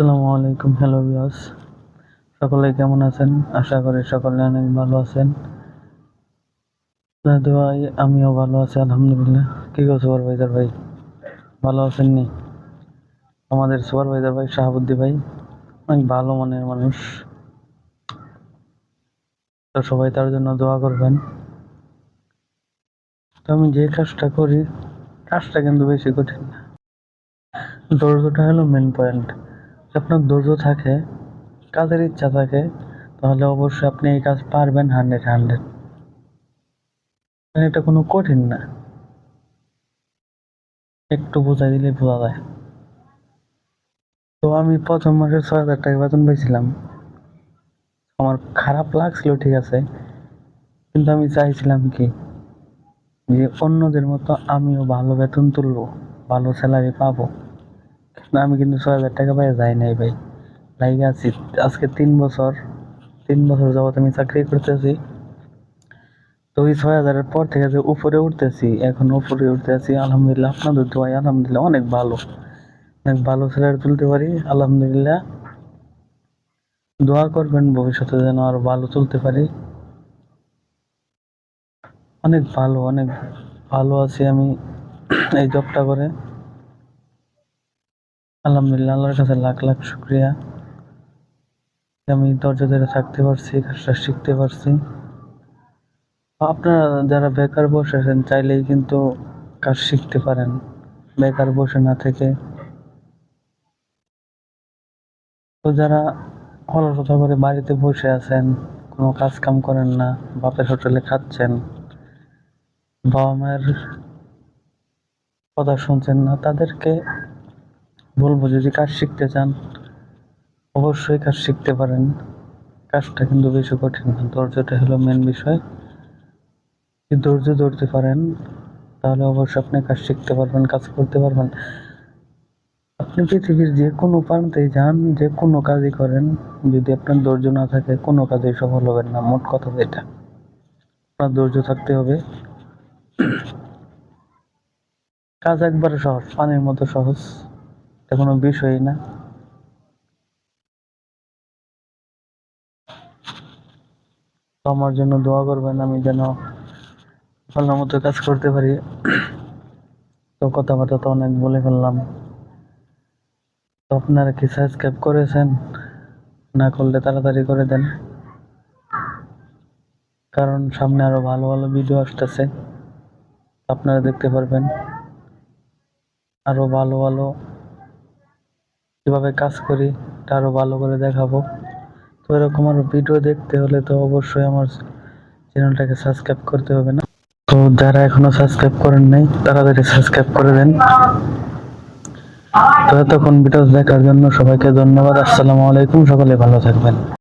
আসসালামু আলাইকুম হ্যালো বিয়াস সকলে কেমন আছেন? আশা করি সকলে অনেক ভালো আছেন। ভাই, আমিও ভালো আছি, আলহামদুলিল্লাহ। কি গো সুপারভাইজার ভাই? ভালো আছেন নি? আমাদের সুপারভাইজার ভাই শাহাবুদ্দি ভাই, অনেক ভালো মনের মানুষ। তো সবাই তার জন্য দোয়া করবেন। তো আমি যে কাজটা করি, কাজটা কিন্তু বেশি কঠিন না। ধৈর্যটা হলো মেন পয়েন্ট আপনার ধৈর্য থাকে, কাজের ইচ্ছা থাকে, তাহলে অবশ্যই আপনি এই কাজ পারবেন হান্ড্রেড হান্ড্রেড এটা কোনো কঠিন না। একটু বোঝাই দিলে বোঝা যায়। তো আমি প্রথম মাসে ছয় হাজার টাকা বেতন পেয়েছিলাম আমার খারাপ লাগছিল, ঠিক আছে। কিন্তু আমি চাইছিলাম কি? যে অন্যদের মতো আমিও ভালো বেতন তুলবো, ভালো স্যালারি পাবো। আমি কিন্তু ছয় হাজার টাকা পাই যাই নাই ভাই। লাইগে আছি। আজকে তিন বছর তিন বছর যাবত আমি চাকরি করতেছি। তো ওই ছয় হাজারের পর থেকে যে উপরে উঠতেছি, এখন উপরে উঠতে আছি আলহামদুলিল্লাহ, আপনাদের দোয়াই আলহামদুলিল্লাহ অনেক ভালো। অনেক ভালো স্যালারি তুলতে পারি, আলহামদুলিল্লাহ। দোয়া করবেন ভবিষ্যতে যেন আরও ভালো চলতে পারি। অনেক ভালো অনেক ভালো আছি আমি এই জবটা করে। আলহামদুলিল্লাহ, আল্লাহর কাছে লাখ লাখ শুক্রিয়া। আমি ধৈর্য ধরে থাকতে পারছি কাজটা শিখতে পারছি। আপনারা যারা বেকার বসে আছেন, চাইলেই কিন্তু কাজ শিখতে পারেন, বেকার বসে না থেকে। তো যারা অলসতা করে বাড়িতে বসে আছেন, কোনো কাজ কাম করেন না, বাপের হোটেলে খাচ্ছেন, বাবা মায়ের কথা শুনছেন না, তাদেরকে বলব যদি কাজ শিখতে চান, অবশ্যই কাজ শিখতে পারেন। কাজটা কিন্তু বেশি কঠিন না। ধৈর্যটা হলো মেন বিষয়। যদি ধৈর্য ধরতে পারেন, তাহলে অবশ্যই আপনি কাজ শিখতে পারবেন, কাজ করতে পারবেন। আপনি পৃথিবীর যে কোনো প্রান্তে যান, যে কোনো কাজই করেন, যদি আপনার ধৈর্য না থাকে, কোনো কাজেই সফল হবেন না। মোট কথা এটা আপনার ধৈর্য থাকতে হবে। কাজ একবারে সহজ, পানির মতো সহজ। এটা কোনো বিষয়ই না। আমার জন্য দোয়া করবেন, আমি যেন ভালো মতো কাজ করতে পারি। তো কথাবার্তা তো অনেক বলে ফেললাম। তো আপনারা কি সাবস্ক্রাইব করেছেন? না করলে তাড়াতাড়ি করে দেন। কারণ সামনে আরও ভালো ভালো ভিডিও আসতেছে। আপনারা দেখতে পারবেন। আরও ভালো ভালো কীভাবে কাজ করি তা আরও ভালো করে দেখাবো। তো এরকম আরও ভিডিও দেখতে হলে তো অবশ্যই আমার চ্যানেলটাকে সাবস্ক্রাইব করতে হবে না। তো যারা এখনও সাবস্ক্রাইব করেন নাই, তাড়াতাড়ি সাবস্ক্রাইব করে দেন। তো এতক্ষণ ভিডিও দেখার জন্য সবাইকে ধন্যবাদ। আসসালামু আলাইকুম, সকলে ভালো থাকবেন।